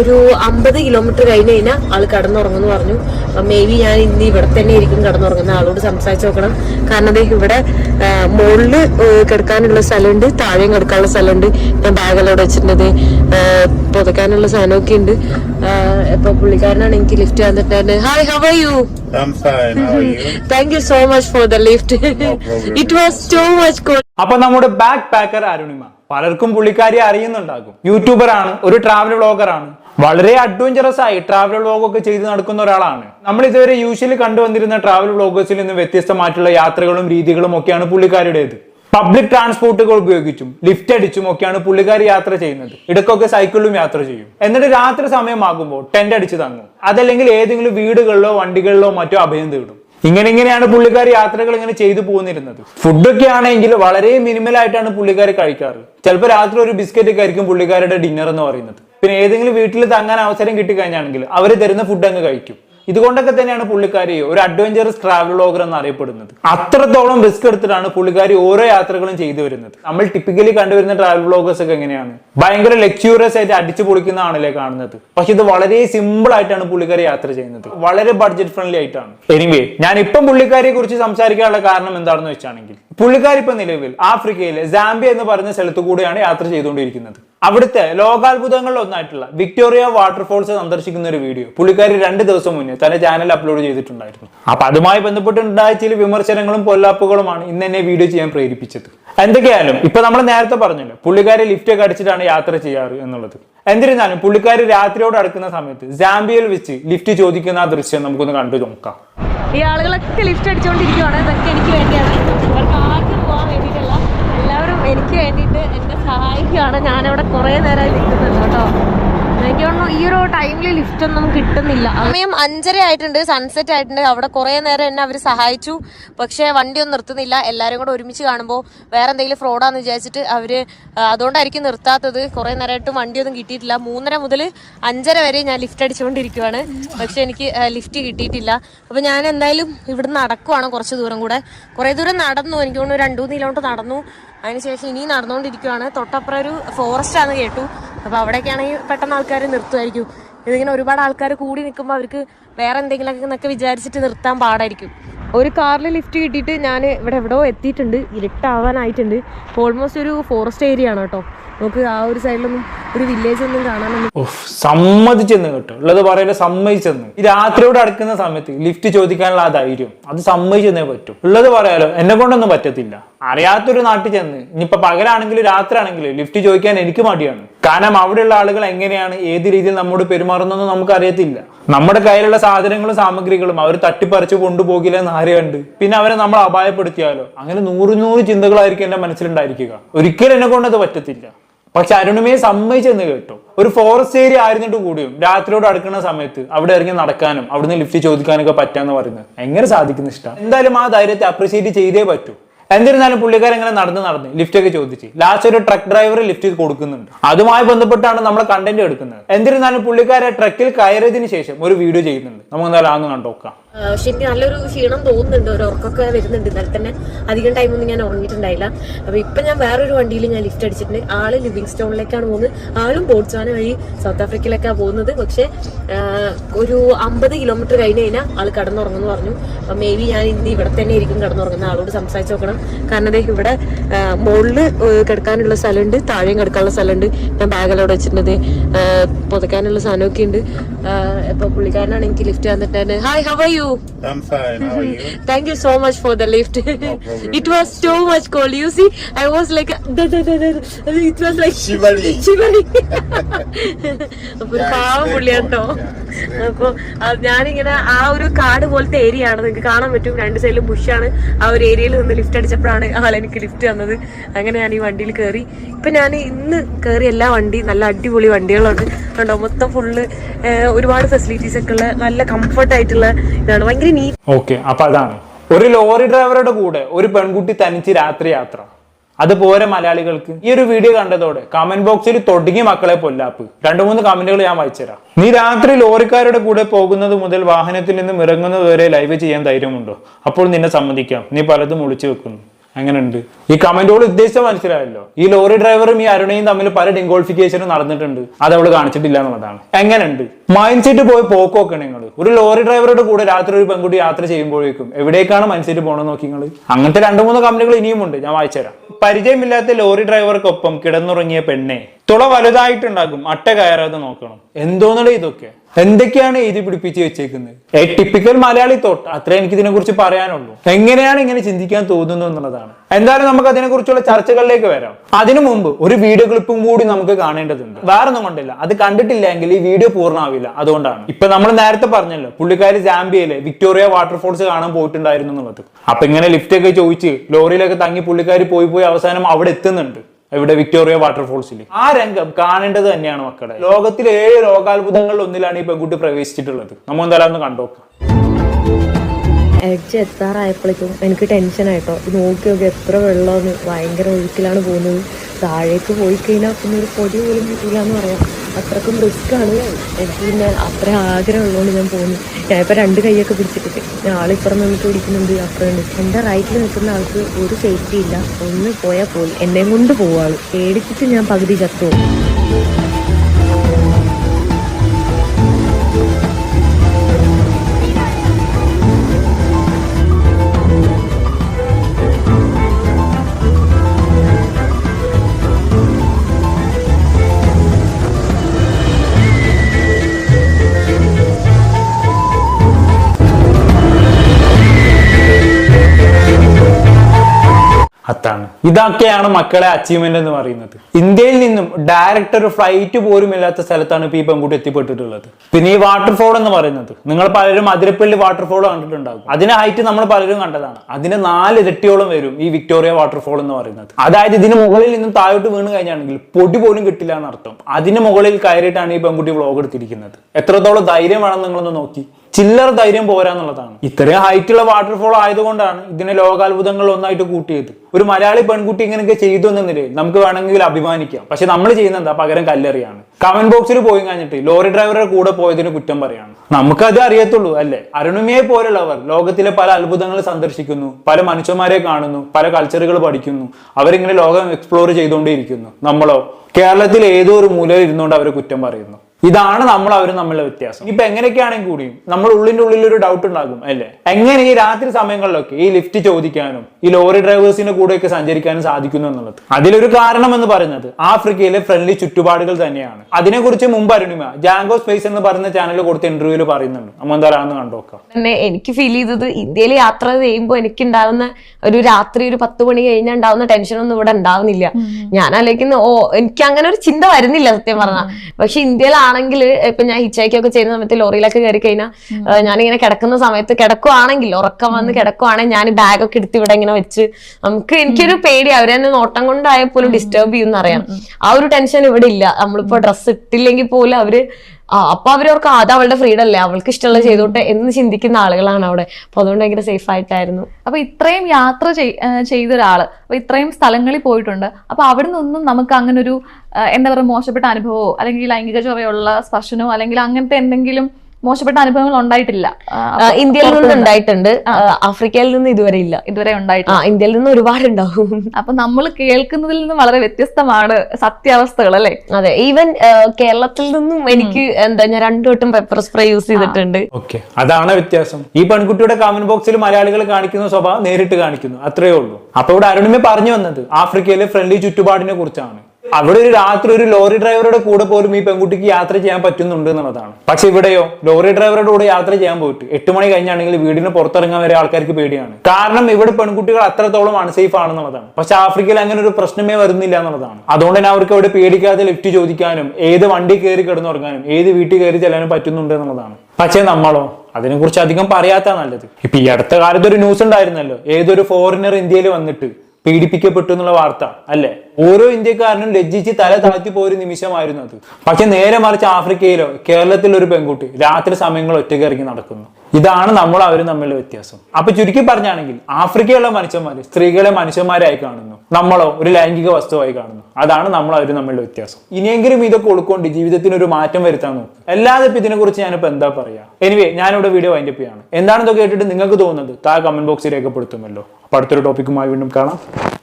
ഒരു അമ്പത് കിലോമീറ്റർ കഴിഞ്ഞ് കഴിഞ്ഞാൽ ആൾ കടന്നുറങ്ങുന്നു പറഞ്ഞു. മേ ബി ഞാൻ ഇന്ന് ഇവിടെ തന്നെ ആയിരിക്കും കടന്നുറങ്ങുന്ന ആളോട് സംസാരിച്ച് നോക്കണം. കാരണം ദേ ഇവിടെ മുകളിൽ മുകളിൽ കിടക്കാനുള്ള സ്ഥലമുണ്ട്. താഴെയും കിടക്കാനുള്ള സ്ഥലമുണ്ട്. ഞാൻ ബാഗെല്ലാം വെച്ചിട്ടുണ്ട്. വെച്ചിട്ടുണ്ടത് പുതക്കാനുള്ള സാധനമൊക്കെ ഉണ്ട്. ഇപ്പൊ പുള്ളിക്കാരനാണ് എനിക്ക് ലിഫ്റ്റ് തന്നിട്ടുണ്ട് hi how are you? Thank you so much for the lift it was too much cold അപ്പൊ നമ്മുടെ ബാക്ക് പാക്കർ അരുണിമ. പലർക്കും പുള്ളിക്കാരി അറിയുന്നുണ്ടാകും. യൂട്യൂബർ ആണ്. ഒരു ട്രാവൽ വ്ളോഗർ ആണ്. വളരെ അഡ്വഞ്ചറസ് ആയി ട്രാവൽ വ്ളോഗ് ഒക്കെ ചെയ്ത് നടക്കുന്ന ഒരാളാണ്. നമ്മൾ ഇതുവരെ യൂഷ്വലി കണ്ടുവന്നിരുന്ന ട്രാവൽ വ്ളോഗേഴ്സിൽ നിന്ന് വ്യത്യസ്തമായിട്ടുള്ള യാത്രകളും രീതികളും ഒക്കെയാണ് പുള്ളിക്കാരുടേത്. പബ്ലിക് ട്രാൻസ്പോർട്ടുകൾ ഉപയോഗിച്ചും ലിഫ്റ്റ് അടിച്ചും ഒക്കെയാണ് പുള്ളിക്കാർ യാത്ര ചെയ്യുന്നത്. ഇടയ്ക്കൊക്കെ സൈക്കിളിലും യാത്ര ചെയ്യും. എന്നിട്ട് രാത്രി സമയമാകുമ്പോൾ ടെന്റ് അടിച്ച് തങ്ങും. അതല്ലെങ്കിൽ ഏതെങ്കിലും വീടുകളിലോ വണ്ടികളിലോ മറ്റോ അഭയം തേടും. ഇങ്ങനെ ഇങ്ങനെയാണ് പുള്ളിക്കാർ യാത്രകൾ ഇങ്ങനെ ചെയ്തു പോകുന്നിരുന്നത് ഫുഡൊക്കെ ആണെങ്കിൽ വളരെ മിനിമൽ ആയിട്ടാണ് പുള്ളിക്കാരി കഴിക്കാറ്. ചിലപ്പോൾ രാത്രി ഒരു ബിസ്ക്കറ്റ് ഒക്കെ ആയിരിക്കും പുള്ളിക്കാരുടെ ഡിന്നർ എന്ന് പറയുന്നത്. പിന്നെ ഏതെങ്കിലും വീട്ടിൽ തങ്ങാൻ അവസരം കിട്ടിക്കഴിഞ്ഞാണെങ്കിൽ അവർ തരുന്ന ഫുഡ് അങ്ങ് കഴിക്കും. ഇതുകൊണ്ടൊക്കെ തന്നെയാണ് പുള്ളിക്കാരി ഒരു അഡ്വഞ്ചറസ് ട്രാവൽ ലോഗർ എന്ന് അറിയപ്പെടുന്നത് അത്രത്തോളം റിസ്ക് എടുത്തിട്ടാണ് പുള്ളിക്കാരി ഓരോ യാത്രകളും ചെയ്തു വരുന്നത്. നമ്മൾ ടിപ്പിക്കലി കണ്ടുവരുന്ന ട്രാവൽ ബ്ലോഗേഴ്സ് ഒക്കെ എങ്ങനെയാണ്? ഭയങ്കര ലക്ഷ്യൂറിയസ് ആയിട്ട് അടിച്ചു പൊളിക്കുന്ന ആണല്ലേ കാണുന്നത്. പക്ഷെ ഇത് വളരെ സിമ്പിൾ ആയിട്ടാണ് പുള്ളിക്കാരി യാത്ര ചെയ്യുന്നത്. വളരെ ബഡ്ജറ്റ് ഫ്രണ്ട്ലി ആയിട്ടാണ്. എനിവേ ഞാൻ ഇപ്പം പുള്ളിക്കാരിയെ കുറിച്ച് സംസാരിക്കാനുള്ള കാരണം എന്താണെന്ന് വെച്ചാണെങ്കിൽ പുള്ളിക്കാരി ഇപ്പൊ നിലവിൽ ആഫ്രിക്കയിലെ സാംബിയ എന്ന് പറയുന്ന സ്ഥലത്തു കൂടെയാണ് യാത്ര ചെയ്തുകൊണ്ടിരിക്കുന്നത്. അവിടുത്തെ ലോകാത്ഭുതങ്ങളിൽ ഒന്നായിട്ടുള്ള വിക്ടോറിയ വാട്ടർഫോൾസ് സന്ദർശിക്കുന്ന ഒരു വീഡിയോ പുള്ളിക്കാരി രണ്ട് ദിവസം മുന്നേ തന്റെ ചാനൽ അപ്ലോഡ് ചെയ്തിട്ടുണ്ടായിരുന്നു. അപ്പൊ അതുമായി ബന്ധപ്പെട്ടുണ്ടായ ചില വിമർശനങ്ങളും പൊല്ലാപ്പുകളുമാണ് ഇന്ന് എന്നെ വീഡിയോ ചെയ്യാൻ പ്രേരിപ്പിച്ചത്. എന്തൊക്കെയായാലും ഇപ്പൊ നമ്മൾ നേരത്തെ പറഞ്ഞല്ലോ പുള്ളിക്കാരി ലിഫ്റ്റ് ഒക്കെ അടിച്ചിട്ടാണ് യാത്ര ചെയ്യാറ് എന്നുള്ളത്. എന്നിരുന്നാലും പുള്ളിക്കാരി രാത്രിയോട് അടുക്കുന്ന സമയത്ത് സാംബിയയിൽ വെച്ച് ലിഫ്റ്റ് ചോദിക്കുന്ന ആ ദൃശ്യം നമുക്കൊന്ന് കണ്ടു നോക്കാം. ഈ ആളുകളൊക്കെ ലിഫ്റ്റ് അടിച്ചുകൊണ്ടിരിക്കുവാണ് ഇതൊക്കെ എനിക്ക് വേണ്ടിയാണ് അവർക്ക് ആർക്കും പോകാൻ വേണ്ടിയിട്ടല്ല എല്ലാവരും എനിക്ക് വേണ്ടിയിട്ട് എന്നെ സഹായിക്കുകയാണ് ഞാനവിടെ കുറേ നേരമായി നിൽക്കുന്നുണ്ട് കേട്ടോ. എനിക്ക് തോന്നുന്നു ഈ ഒരു ടൈമിൽ ലിഫ്റ്റ് ഒന്നും കിട്ടുന്നില്ല. സമയം അഞ്ചര ആയിട്ടുണ്ട് സൺസെറ്റ് ആയിട്ടുണ്ട്. അവിടെ കുറേ നേരം എന്നെ അവർ സഹായിച്ചു. പക്ഷേ വണ്ടി ഒന്നും നിർത്തുന്നില്ല. എല്ലാവരും കൂടെ ഒരുമിച്ച് കാണുമ്പോൾ വേറെ എന്തെങ്കിലും ഫ്രോഡാന്ന് വിചാരിച്ചിട്ട് അവർ അതുകൊണ്ടായിരിക്കും നിർത്താത്തത്. കുറേ നേരമായിട്ടും വണ്ടിയൊന്നും കിട്ടിയിട്ടില്ല. മൂന്നര മുതൽ അഞ്ചര വരെ ഞാൻ ലിഫ്റ്റ് അടിച്ചുകൊണ്ടിരിക്കുവാണ്. പക്ഷേ എനിക്ക് ലിഫ്റ്റ് കിട്ടിയിട്ടില്ല. അപ്പോൾ ഞാൻ എന്തായാലും ഇവിടുന്ന് നടക്കുവാണ് കുറച്ച് ദൂരം കൂടെ. കുറേ ദൂരം നടന്നു. എനിക്ക് തോന്നുന്നു രണ്ടു മൂന്ന് കിലോമീറ്റർ നടന്നു. അതിനുശേഷം ഇനി നടന്നുകൊണ്ടിരിക്കുവാണ്. തൊട്ടപ്പുറം ഒരു ഫോറസ്റ്റ് ആണെന്ന് കേട്ടു. അപ്പോൾ അവിടേക്കാണെങ്കിൽ പെട്ടെന്ന് ആൾക്കാർ നിർത്തുമായിരിക്കും. ഇതിങ്ങനെ ഒരുപാട് ആൾക്കാർ കൂടി നിൽക്കുമ്പോൾ അവർക്ക് വേറെ എന്തെങ്കിലുമൊക്കെ എന്നൊക്കെ വിചാരിച്ചിട്ട് നിർത്താൻ പാടായിരിക്കും. ഒരു കാറിൽ ലിഫ്റ്റ് കിട്ടിയിട്ട് ഞാൻ ഇവിടെ എവിടെയോ എത്തിയിട്ടുണ്ട്. ഇരുട്ടാവാനായിട്ടുണ്ട്. ഓൾമോസ്റ്റ് ഒരു ഫോറസ്റ്റ് ഏരിയ ആണ് കേട്ടോ. നമുക്ക് ആ ഒരു സൈഡിലൊന്നും ഒരു വില്ലേജ് ഒന്നും കാണാനൊന്നും സമ്മതിച്ചെന്ന് കേട്ടോ. ഉള്ളത് പറയുന്നത് സമ്മതിച്ചെന്ന്. ഈ രാത്രിയോട് അടുക്കുന്ന സമയത്ത് ലിഫ്റ്റ് ചോദിക്കാനുള്ള ആ ധൈര്യം അത് സമ്മതിച്ചെന്നേ പറ്റും. ഉള്ളത് പറയാലോ എന്നെ കൊണ്ടൊന്നും പറ്റത്തില്ല. അറിയാത്തൊരു നാട്ടിൽ ചെന്ന് ഇനിയിപ്പൊ പകലാണെങ്കിലും രാത്രിയാണെങ്കിലും ലിഫ്റ്റ് ചോദിക്കാൻ എനിക്ക് മടിയാണ്. കാരണം അവിടെയുള്ള ആളുകൾ എങ്ങനെയാണ് ഏത് രീതിയിൽ നമ്മോട് പെരുമാറുന്നതെന്ന് നമുക്ക് അറിയത്തില്ല നമ്മുടെ കയ്യിലുള്ള സാധനങ്ങളും സാമഗ്രികളും അവർ തട്ടിപ്പറിച്ച് കൊണ്ടുപോകില്ല എന്ന് ആരെയുണ്ട്? പിന്നെ അവരെ നമ്മൾ അപായപ്പെടുത്തിയാലോ? അങ്ങനെ നൂറ് നൂറ് ചിന്തകളായിരിക്കും എന്റെ മനസ്സിലുണ്ടായിരിക്കുക. ഒരിക്കലും എന്നെ കൊണ്ടത് പറ്റത്തില്ല. പക്ഷെ അരുണിമയെ സമ്മതിച്ചെന്ന് കേട്ടോ. ഒരു ഫോറസ്റ്റ് ഏരിയ ആയിരുന്നിട്ട് കൂടിയും രാത്രിയോട് അടുക്കുന്ന സമയത്ത് അവിടെ ഇറങ്ങി നടക്കാനും അവിടുന്ന് ലിഫ്റ്റ് ചോദിക്കാനൊക്കെ പറ്റാന്ന് പറയുന്നത് എങ്ങനെ സാധിക്കുന്ന ഇഷ്ടം. എന്തായാലും ആ ധൈര്യത്തെ അപ്രിഷിയേറ്റ് ചെയ്തേ പറ്റൂ. എന്നിരുന്നാലും പുള്ളിക്കാരൻ ഇങ്ങനെ നടന്ന് നടന്ന് ലിഫ്റ്റ് ഒക്കെ ചോദിച്ച്. ലാസ്റ്റ് ഒരു ട്രക്ക് ഡ്രൈവർ ലിഫ്റ്റ് കൊടുക്കുന്നുണ്ട്. അതുമായി ബന്ധപ്പെട്ടാണ് നമ്മൾ കണ്ടന്റ് എടുക്കുന്നത്. എന്നിരുന്നാലും പുള്ളിക്കാരെ ട്രക്കിൽ കയറിയതിനു ശേഷം ഒരു വീഡിയോ ചെയ്യുന്നുണ്ട്. നമുക്ക് എന്തായാലും ആണെന്ന് കണ്ടോക്കാം പക്ഷെ നല്ലൊരു ക്ഷീണം തോന്നുന്നുണ്ട്. ഒരു ഉറക്കൊക്കെ വരുന്നുണ്ട്. ഇന്നലെ തന്നെ അധികം ടൈമൊന്നും ഞാൻ ഉറങ്ങിയിട്ടുണ്ടായില്ല. അപ്പൊ ഇപ്പൊ ഞാൻ വേറൊരു വണ്ടിയിൽ ഞാൻ ലിഫ്റ്റ് അടിച്ചിട്ടുണ്ട്. ആൾ ലിവിങ് സ്റ്റോണിലേക്കാണ് പോകുന്നത്. ആളും ബോട്ട്സ്വാന വഴി സൗത്ത് ആഫ്രിക്കയിലേക്കാണ് പോകുന്നത്. പക്ഷെ ഒരു അമ്പത് കിലോമീറ്റർ കഴിഞ്ഞ് കഴിഞ്ഞാൽ ആൾ കടന്നുറങ്ങുന്നു പറഞ്ഞു. മേ ബി ഞാൻ ഇന്ന് ഇവിടെ തന്നെ ആയിരിക്കും കടന്നുറങ്ങുന്നത്. ആളോട് സംസാരിച്ചു നോക്കണം. കാരണം അദ്ദേഹം ഇവിടെ മുകളിൽ കിടക്കാനുള്ള സ്ഥലമുണ്ട് താഴെയും കിടക്കാനുള്ള സ്ഥലമുണ്ട്. ഞാൻ ബാഗെല്ലാം അവിടെ വെച്ചിട്ടുണ്ട് പുതക്കാനുള്ള സാധനമൊക്കെ ഉണ്ട്. ഇപ്പൊ പുള്ളിക്കാരനാണ് എനിക്ക് ലിഫ്റ്റ് തന്നിട്ട് hi how are you thank you so much for the lift it was for much cold you see I was like it was like shivering. അപ്പൊ പാവം പുള്ളിയാട്ടോ അപ്പൊ ഞാനിങ്ങനെ ആ ഒരു കാട് പോലത്തെ ഏരിയ ആണ്. നിങ്ങൾക്ക് കാണാൻ പറ്റും. രണ്ട് സൈഡിലും ബുഷാണ് ആ ഒരു ഏരിയയിൽ നിന്ന് ലിഫ്റ്റ് അടിച്ചപ്പോഴാണ് ആൾ എനിക്ക് ലിഫ്റ്റ് തന്നത്. അങ്ങനെ ഞാൻ ഈ വണ്ടിയിൽ കയറി ഇപ്പം ഞാൻ ഇന്ന് കയറി എല്ലാ വണ്ടി നല്ല അടിപൊളി വണ്ടികളുണ്ട്. കണ്ടോ മൊത്തം ഫുള്ള് ഒരുപാട് ഫെസിലിറ്റീസ് ഒക്കെ ഉള്ള നല്ല കംഫർട്ട് ആയിട്ടുള്ള ഇതാണ്. ഭയങ്കര നീറ്റ് ഓക്കെ അപ്പൊ അതാണ്. ഒരു ലോറി ഡ്രൈവറുടെ കൂടെ ഒരു പെൺകുട്ടി തനിച്ച് രാത്രി യാത്ര അതുപോലെ മലയാളികൾക്ക്. ഈ ഒരു വീഡിയോ കണ്ടതോടെ കമന്റ് ബോക്സിൽ തൊടുങ്ങി മക്കളെ പൊല്ലാപ്പ്. രണ്ടു മൂന്ന് കമന്റുകൾ ഞാൻ വായിച്ചുതരാം നീ രാത്രി ലോറിക്കാരുടെ കൂടെ പോകുന്നത് മുതൽ വാഹനത്തിൽ നിന്നും ഇറങ്ങുന്നത് വരെ ലൈവ് ചെയ്യാൻ ധൈര്യമുണ്ടോ? അപ്പോൾ നിന്നെ സമ്മതിക്കാം. നീ പലതും ഒളിച്ചു വെക്കുന്നു. അങ്ങനെയുണ്ട്. ഈ കമന്റുകൾ ഉദ്ദേശിച്ച മനസ്സിലായല്ലോ. ഈ ലോറി ഡ്രൈവറും ഈ അരുണയും തമ്മിൽ പല ഡിങ്കോളിഫിക്കേഷനും നടന്നിട്ടുണ്ട്. അത് അവൾ കാണിച്ചിട്ടില്ല എന്നുള്ളതാണ്. എങ്ങനെയുണ്ട്? മൈൻഡ് സെറ്റ് പോയി പോക്കൊക്കെ നിങ്ങൾ ഒരു ലോറി ഡ്രൈവറുടെ കൂടെ രാത്രി ഒരു പെൺകുട്ടി യാത്ര ചെയ്യുമ്പോഴേക്കും എവിടേക്കാണ് മൈൻഡ് സെറ്റ് പോകണമെന്ന് നോക്കി നിങ്ങൾ അങ്ങനത്തെ രണ്ട് മൂന്ന് കമ്പനികൾ ഇനിയുമുണ്ട് ഞാൻ വായിച്ചുതരാം പരിചയമില്ലാത്ത ലോറി ഡ്രൈവർക്കൊപ്പം കിടന്നുറങ്ങിയ പെണ്ണെ തുള വലുതായിട്ടുണ്ടാകും. അട്ട കയറാതെ നോക്കണം. എന്തോന്നടേ ഇതൊക്കെ? എന്തൊക്കെയാണ് എഴുതി പിടിപ്പിച്ച് വെച്ചേക്കുന്നത്? എ ടിപ്പിക്കൽ മലയാളി തോട്ട് അത്രേ എനിക്ക് ഇതിനെ കുറിച്ച് പറയാനുള്ളൂ. എങ്ങനെയാണ് ഇങ്ങനെ ചിന്തിക്കാൻ തോന്നുന്നു എന്നുള്ളതാണ്. എന്തായാലും നമുക്ക് അതിനെക്കുറിച്ചുള്ള ചർച്ചകളിലേക്ക് വരാം. അതിനു മുമ്പ് ഒരു വീഡിയോ ക്ലിപ്പും കൂടി നമുക്ക് കാണേണ്ടതുണ്ട്. വേറെ ഒന്നും കൊണ്ടില്ല. അത് കണ്ടിട്ടില്ലെങ്കിൽ ഈ വീഡിയോ പൂർണമാവില്ല. അതുകൊണ്ടാണ്. ഇപ്പൊ നമ്മൾ നേരത്തെ പറഞ്ഞല്ലോ പുള്ളിക്കാരി ജാംബിയയിലെ വിക്ടോറിയ വാട്ടർഫോൾസ് കാണാൻ പോയിട്ടുണ്ടായിരുന്നു എന്നുള്ളത്. അപ്പൊ ഇങ്ങനെ ലിഫ്റ്റ് ഒക്കെ ചോദിച്ച് ലോറിയിലൊക്കെ തങ്ങി പുള്ളിക്കാരി പോയി പോയി അവസാനം അവിടെ എത്തുന്നുണ്ട്. ഇവിടെ വിക്ടോറിയ വാട്ടർഫോൾസിൽ ആ രംഗം കാണേണ്ടത് തന്നെയാണ് മക്കളെ. ലോകത്തിലെ ഏഴ് ലോകാത്ഭുതങ്ങളിൽ ഒന്നിലാണ് ഈ പെൺകുട്ടി പ്രവേശിച്ചിട്ടുള്ളത്. നമ്മൾ എന്തായാലും ഒന്ന് കണ്ടോക്കാം. എഡ്ജ് എത്താറായപ്പോഴേക്കും എനിക്ക് ടെൻഷനായിട്ടോ നോക്കി നോക്കി എത്ര വെള്ളമാണ്. ഭയങ്കര ഒഴുക്കിലാണ് പോകുന്നത്. താഴേക്ക് പോയി കഴിഞ്ഞാൽ പിന്നെ ഒരു പൊടി പോലും കിട്ടില്ല എന്ന് പറയാം. അത്രക്കും റിസ്ക് ആണ്. എനിക്ക് പിന്നെ അത്ര ആഗ്രഹമുള്ളതുകൊണ്ട് ഞാൻ പോകുന്നു ഞാനിപ്പോൾ രണ്ട് കൈയൊക്കെ പിടിച്ചിട്ട് ആളിപ്പുറം നിന്നിട്ട് പിടിക്കുന്നുണ്ട് അപ്പുറമുണ്ട് എന്റെ റൈറ്റിൽ നിൽക്കുന്ന ആൾക്ക് ഒരു സേഫ്റ്റി ഇല്ല. ഒന്ന് പോയാൽ പോയി. എന്നെ കൊണ്ട് പോവാൾ പേടിച്ചിട്ട് ഞാൻ പകുതി ചത്തു പോകും. അതാണ് ഇതൊക്കെയാണ് മക്കളെ അച്ചീവ്മെന്റ് എന്ന് പറയുന്നത്. ഇന്ത്യയിൽ നിന്നും ഡയറക്റ്റ് ഒരു ഫ്ലൈറ്റ് പോലും ഇല്ലാത്ത സ്ഥലത്താണ് ഇപ്പൊ ഈ പെൺകുട്ടി എത്തിപ്പെട്ടിട്ടുള്ളത്. പിന്നെ ഈ വാട്ടർഫോൾ എന്ന് പറയുന്നത്. നിങ്ങൾ പലരും അതിരപ്പള്ളി വാട്ടർഫോൾ കണ്ടിട്ടുണ്ടാകും. അതിന്റെ ഹൈറ്റ് നമ്മൾ പലരും കണ്ടതാണ്. അതിന് നാല് ഇരട്ടിയോളം വരും ഈ വിക്ടോറിയ വാട്ടർഫോൾ എന്ന് പറയുന്നത്. അതായത് ഇതിന് മുകളിൽ നിന്നും താഴോട്ട് വീണ് കഴിഞ്ഞാണെങ്കിൽ പൊടി പോലും കിട്ടില്ല എന്നർത്ഥം. അതിന് മുകളിൽ കയറിയിട്ടാണ് ഈ പെൺകുട്ടി വ്ളോഗ് എടുത്തിരിക്കുന്നത്. എത്രത്തോളം ധൈര്യം വേണം നിങ്ങളൊന്ന് നോക്കി. ചില്ലറ ധൈര്യം പോരാന്നുള്ളതാണ് ഇത്രയും ഹൈറ്റുള്ള വാട്ടർഫോൾ ആയതുകൊണ്ടാണ് ഇതിനെ ലോകാത്ഭുതങ്ങൾ ഒന്നായിട്ട് കൂട്ടിയത്. ഒരു മലയാളി പെൺകുട്ടി ഇങ്ങനെയൊക്കെ ചെയ്തു എന്ന നിലയിൽ നമുക്ക് വേണമെങ്കിൽ അഭിമാനിക്കാം. പക്ഷെ നമ്മൾ ചെയ്യുന്ന എന്താ? പകരം കല്ലെറിയാണ്. കമന്റ് ബോക്സിൽ പോയി കഴിഞ്ഞിട്ട് ലോറി ഡ്രൈവറുടെ കൂടെ പോയതിന് കുറ്റം പറയാണ്. നമുക്കത് അറിയത്തുള്ളൂ അല്ലേ? അരുണിമയെ പോലുള്ളവർ ലോകത്തിലെ പല അത്ഭുതങ്ങൾ സന്ദർശിക്കുന്നു പല മനുഷ്യന്മാരെ കാണുന്നു പല കൾച്ചറുകൾ പഠിക്കുന്നു അവരിങ്ങനെ ലോകം എക്സ്പ്ലോർ ചെയ്തുകൊണ്ടേയിരിക്കുന്നു. നമ്മളോ? കേരളത്തിൽ ഏതോ ഒരു മൂലയിൽ ഇരുന്നുകൊണ്ട് അവരെ കുറ്റം പറയുന്നു. ഇതാണ് നമ്മൾ അവരും തമ്മിലുള്ള വ്യത്യാസം. ഇപ്പൊ എങ്ങനെയൊക്കെയാണെങ്കിൽ കൂടിയും നമ്മൾ ഉള്ളിന്റെ ഉള്ളിൽ ഒരു ഡൗട്ട് ഉണ്ടാകും അല്ലേ? എങ്ങനെ ഈ രാത്രി സമയങ്ങളിലൊക്കെ ഈ ലിഫ്റ്റ് ചോദിക്കാനും ഈ ലോറി ഡ്രൈവേഴ്സിന്റെ കൂടെയൊക്കെ സഞ്ചരിക്കാനും സാധിക്കുന്നു എന്നുള്ളത്. അതിലൊരു കാരണം എന്ന് പറയുന്നത് ആഫ്രിക്കയിലെ ഫ്രണ്ട്ലി ചുറ്റുപാടുകൾ തന്നെയാണ്. അതിനെക്കുറിച്ച് മുമ്പ് അരുണിമ ജാങ്കോ സ്പേസ് എന്ന് പറയുന്ന ചാനലിൽ കൊടുത്ത ഇന്റർവ്യൂവിൽ പറയുന്നുണ്ട്. നമ്മൾ എന്തായാലും കണ്ടോക്കാം തന്നെ എനിക്ക് ഫീൽ ചെയ്തത് ഇന്ത്യയിൽ യാത്ര ചെയ്യുമ്പോൾ എനിക്ക് ഉണ്ടാവുന്ന ഒരു രാത്രി ഒരു പത്ത് മണി കഴിഞ്ഞാൽ ഉണ്ടാവുന്ന ടെൻഷനൊന്നും ഇവിടെ ഉണ്ടാവുന്നില്ല. ഞാൻ ആലോചിക്കുന്ന ഓ എനിക്ക് അങ്ങനെ ഒരു ചിന്ത വരുന്നില്ല സത്യം പറഞ്ഞാൽ പക്ഷെ ഇന്ത്യയിലാണെങ്കിൽ ഇപ്പൊ ഞാൻ ഹിച്ചയക്കൊക്കെ ചെയ്യുന്ന സമയത്ത് ലോറിയിലൊക്കെ കയറി കഴിഞ്ഞാൽ ഞാനിങ്ങനെ കിടക്കുന്ന സമയത്ത് കിടക്കുവാണെങ്കിൽ ഉറക്കം വന്ന് കിടക്കുവാണെങ്കിൽ ഞാൻ ബാഗൊക്കെ എടുത്ത് ഇവിടെ ഇങ്ങനെ വെച്ച് നമുക്ക് എനിക്കൊരു പേടി അവരെ നോട്ടം കൊണ്ടായാൽ പോലും ഡിസ്റ്റർബ് ചെയ്യുന്ന അറിയാം. ആ ഒരു ടെൻഷൻ ഇവിടെ ഇല്ല. നമ്മളിപ്പോ ഡ്രസ്സ് ഇട്ടില്ലെങ്കിൽ പോലും അവർ ആ അപ്പൊ അവരവർക്ക് അത് അവളുടെ ഫ്രീഡം അല്ലേ? അവൾക്ക് ഇഷ്ടമുള്ള ചെയ്തോട്ടെ എന്ന് ചിന്തിക്കുന്ന ആളുകളാണ് അവിടെ. അപ്പൊ അതുകൊണ്ട് ഭയങ്കര സേഫ് ആയിട്ടായിരുന്നു. അപ്പൊ ഇത്രയും യാത്ര ചെയ്- ചെയ്ത ഒരാൾ അപ്പൊ ഇത്രയും സ്ഥലങ്ങളിൽ പോയിട്ടുണ്ട്. അപ്പൊ അവിടെ നിന്നൊന്നും നമുക്ക് അങ്ങനെ ഒരു എന്താ പറയുക മോശപ്പെട്ട അനുഭവമോ അല്ലെങ്കിൽ ലൈംഗിക ചൊവയുള്ള സ്പർശനമോ അല്ലെങ്കിൽ അങ്ങനത്തെ എന്തെങ്കിലും മോശപ്പെട്ട അനുഭവങ്ങൾ ഉണ്ടായിട്ടില്ല. ഇന്ത്യയിൽ നിന്ന് ഉണ്ടായിട്ടുണ്ട്. ആഫ്രിക്കയിൽ നിന്ന് ഇതുവരെ ഇല്ല. ഇതുവരെ ഉണ്ടായിട്ടില്ല. ഇന്ത്യയിൽ നിന്ന് ഒരുപാട് ഉണ്ടാവും. അപ്പൊ നമ്മൾ കേൾക്കുന്നതിൽ നിന്ന് വളരെ വ്യത്യസ്തമാണ് സത്യാവസ്ഥകൾ അല്ലെ? അതെ ഈവൻ കേരളത്തിൽ നിന്നും എനിക്ക് എന്താ ഞാൻ രണ്ടു വട്ടം പെപ്പർ സ്പ്രേ യൂസ് ചെയ്തിട്ടുണ്ട്. ഓക്കെ. അതാണ് വ്യത്യാസം. ഈ പെൺകുട്ടിയുടെ കമന്റ് ബോക്സിൽ മലയാളികൾ കാണിക്കുന്ന സ്വഭാവം നേരിട്ട് കാണിക്കുന്നു. അത്രയേ ഉള്ളൂ. അപ്പൊ ഇവിടെ അരുണിമ പറഞ്ഞു വന്നത് ആഫ്രിക്കയിലെ ഫ്രണ്ട്ലി ചുറ്റുപാടിനെ കുറിച്ചാണ്. അവിടെ ഒരു രാത്രി ഒരു ലോറി ഡ്രൈവറുടെ കൂടെ പോലും ഈ പെൺകുട്ടിക്ക് യാത്ര ചെയ്യാൻ പറ്റുന്നുണ്ട് എന്നുള്ളതാണ്. പക്ഷെ ഇവിടെയോ ലോറി ഡ്രൈവറുടെ കൂടെ യാത്ര ചെയ്യാൻ പോയിട്ട് എട്ട് മണി കഴിഞ്ഞാണെങ്കിൽ വീടിന് പുറത്തിറങ്ങാൻ വരെ ആൾക്കാർക്ക് പേടിയാണ്. കാരണം ഇവിടെ പെൺകുട്ടികൾ അത്രത്തോളം അൺസേഫ് ആണെന്നുള്ളതാണ്. പക്ഷെ ആഫ്രിക്കയിൽ അങ്ങനെ ഒരു പ്രശ്നമേ വരുന്നില്ല എന്നുള്ളതാണ്. അതുകൊണ്ട് തന്നെ അവർക്ക് ഇവിടെ പേടിക്കാതെ ലിഫ്റ്റ് ചോദിക്കാനും ഏത് വണ്ടി കയറി കിടന്നുറങ്ങാനും ഏത് വീട്ടിൽ കയറി ചെല്ലാനും പറ്റുന്നുണ്ട് എന്നുള്ളതാണ്. പക്ഷേ നമ്മളോ അതിനെക്കുറിച്ച് അധികം പറയാത്ത നല്ലത്. ഇപ്പൊ ഈ അടുത്ത കാലത്ത് ഒരു ന്യൂസ് ഉണ്ടായിരുന്നല്ലോ. ഏതൊരു ഫോറിനർ ഇന്ത്യയിൽ വന്നിട്ട് പീഡിപ്പിക്കപ്പെട്ടു എന്നുള്ള വാർത്ത അല്ലേ? ഓരോ ഇന്ത്യക്കാരനും ലജ്ജിച്ച് തല താഴ്ത്തി പോയൊരു നിമിഷമായിരുന്നു അത്. പക്ഷെ നേരെ മറിച്ച് ആഫ്രിക്കയിലോ കേരളത്തിലെ ഒരു പെൺകുട്ടി രാത്രി സമയങ്ങൾ ഒറ്റയ്ക്ക് ഇറങ്ങി നടക്കുന്നു. ഇതാണ് നമ്മൾ അവരും തമ്മിലുള്ള വ്യത്യാസം. അപ്പൊ ചുരുക്കി പറഞ്ഞാണെങ്കിൽ ആഫ്രിക്കയിലുള്ള മനുഷ്യന്മാര് സ്ത്രീകളെ മനുഷ്യന്മാരായി കാണുന്നു. നമ്മളോ ഒരു ലൈംഗിക വസ്തുവായി കാണുന്നു. അതാണ് നമ്മൾ അവരും തമ്മിലുള്ള വ്യത്യാസം. ഇനിയെങ്കിലും ഇതൊക്കെ ഉൾക്കൊണ്ട് ജീവിതത്തിന് ഒരു മാറ്റം വരുത്താൻ നോക്കും. അല്ലാതെ ഇപ്പൊ ഇതിനെ കുറിച്ച് ഞാനിപ്പോ എന്താ പറയാ? എനിവേ ഞാനിവിടെ വീഡിയോ വൈൻഡ് അപ്പ് ചെയ്യാണ്. എന്താണെന്നൊക്കെ കേട്ടിട്ട് നിങ്ങൾക്ക് തോന്നുന്നത് താ കമന്റ് ബോക്സിൽ രേഖപ്പെടുത്തുമല്ലോ. അപ്പൊ അടുത്തൊരു ടോപ്പിക്കുമായി വീണ്ടും കാണാം.